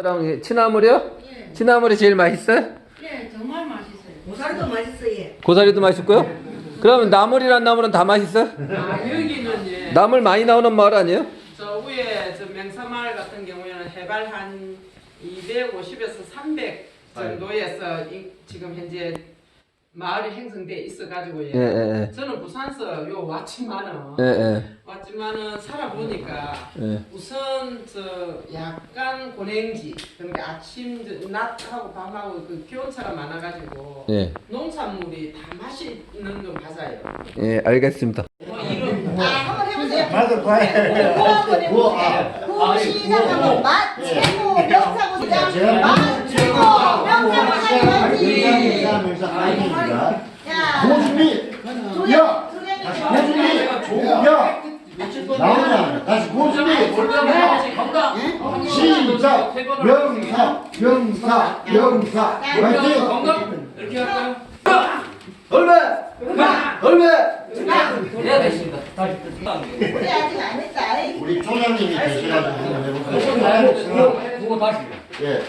저랑 치나물이요? 치나물이 제일 맛있어요? 예, 정말 맛있어요. 고사리도 맛있어 얘. 고사리도 맛있고요? 그러면 나물이란 나물은 다 맛있어요? 아, 여기는 예, 나물 많이 나오는 마을 아니에요? 저 위에 저 명사마을 같은 경우에는 해발 한 250에서 300 정도에서 이- 지금 현재 마을이 형성돼 있어가지고 예. 예, 예, 저는 부산서 요 왔지만은 예, 예, 왔지만은 살아보니까 예. 우선 저 약간 고냉지 그러니까 아침 저 낮하고 밤하고 그 기온차가 많아가지고 예, 농산물이 다 맛이 있는 건 맞아요. 예, 알겠습니다. 뭐 이런 아 한번 해보세요. 맞아, 과연. 구호 한번 해보세요. 구호 시작하면 맛 최고 명사고 시작. 맛 최고 명사고 하이파이팅. 자, 고준비! 야! 도전이 고준비! 야! 나오냐? 다시 고준비! 시작! 명사! 명사! 명사! 화이팅! 이렇게 할까요? 얼마! 얼마! 해야 되겠습니다. 다시. 우리 아직 안 했다. 우리 총장님이 계시가지고 한번 해볼까요? 그거 다시. 예.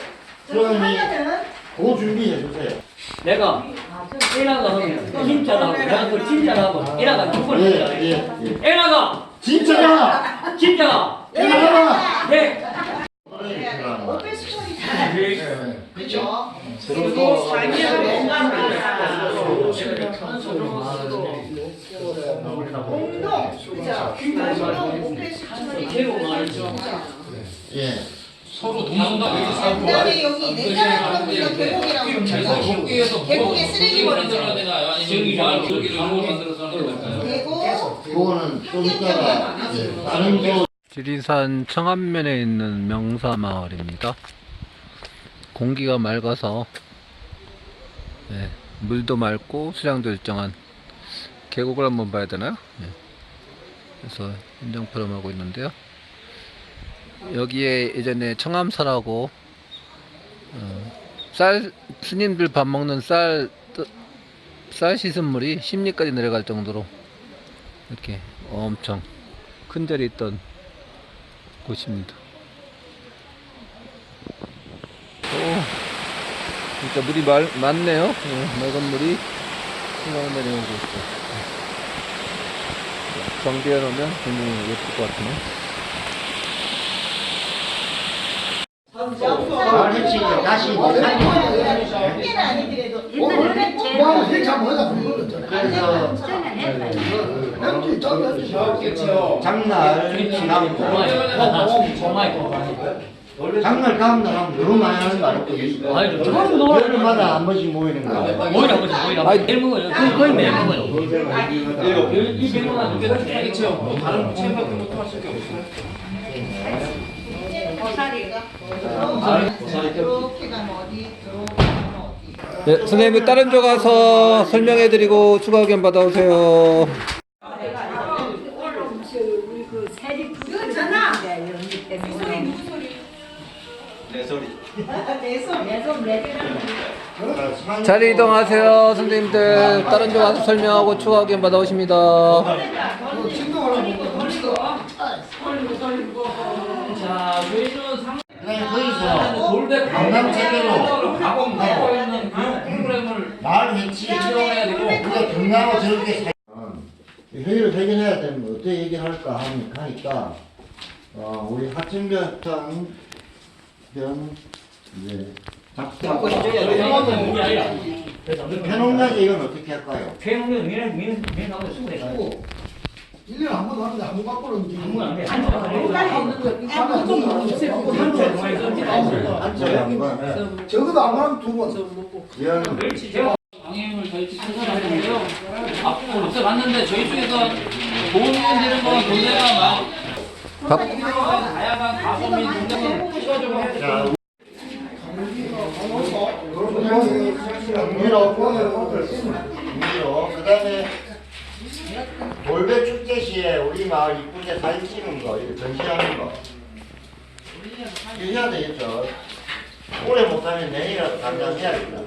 총장님 하면은 고준비 해 주세요. 내가 에라가 하면 진짜라고 내가 그 진짜라고 에라가 두 번. 예, 했잖아. 예, 예. 에라가 진짜야! 진짜. 진짜야! 네. 510원이잖아. 그죠? 그리고 살면은 공동 그죠? 공동 510원이 예. 서로 동영상 이렇게 살고 그다음에 여기 내장하는 분들 계곡이라고 그럽니다. 거기에서 계곡에 쓰레기 버리죠. 되나요? 아니면 마을 여기를 뭐 만들어서 하는 걸까요? 계곡 그거는 좀 이따가 예, 다른 조 지리산 청안면에 있는 명사마을입니다. 공기가 맑아서 예, 물도 맑고 수량도 일정한 계곡을 한번 봐야 되나요? 예. 그래서 인정 포럼하고 있는데요. 여기에 예전에 청암사라고 어, 쌀 스님들 밥 먹는 쌀, 뜨- 쌀 씻은 물이 10리까지 내려갈 정도로 이렇게 엄청 큰 절이 있던 곳입니다. 오, 진짜 물이 말, 많네요. 예, 맑은 물이 흘러 내려오고 있어. 정비해 놓으면 굉장히 예쁠 것 같으네. 잘 해치니까 다시 이제 한개는 아니더라도 오늘은 뭐 회차 뭐다 그래서 장날 지나고 장날 다음 날 하면 너무 많이 하는 거 아니고 아니 전부 놀아. 여름마다 한 번씩 모이는 거 모이라 보지 모이라. 아이. 매일 먹어요. 거의 거의 매일 먹어요. 이 백만 알겠죠? 뭐 다른 체험 같은 것도 할 수밖에 없어요. 고사리가 이렇게 가면 어디 이렇게 가면 어디 네, 선생님 다른 쪽 가서 설명해 드리고 추가 의견 받아오세요. 자리 이동하세요, 선생님들. 다른 쪽 가서 설명하고 추가 의견 받아오십니다. 자, 저희는 상 그냥 거기서 돌배 관광 체계로. 가공 하고 있는 그 프로그램을 마을 해치. 지정해야 되고. 우리가 경남하고 저렇게 사- 회의를 해결해야 되면 어떻게 얘기할까 하니- 하니까 어, 우리 하천변 변 이제 우리 아니라 편홍나게 이건 어떻게 할까요? 최영민 민은 민은 민은 하고 쓰고 돼가지고 1년 한 번도 하는데 아무 갖고는 이제 아무나 안 돼. 한철 한번 적어도 안 하면 두 번. 연 방해을 저희 찾아봤는데요. 앞서 앞서 봤는데 저희 중에서 도움이 되는 건 돈내가 막 밥, 다양한 가공이 돈내가 추가적으로 해야 될 자, 미로 미로 그다음에 돌배 축제 시에 우리 마을 이쁘게 사진 찍은 거 이거 전시하는 거. 이거 해야 되겠죠. 올해 못하면 내년이라도 당장 해야겠다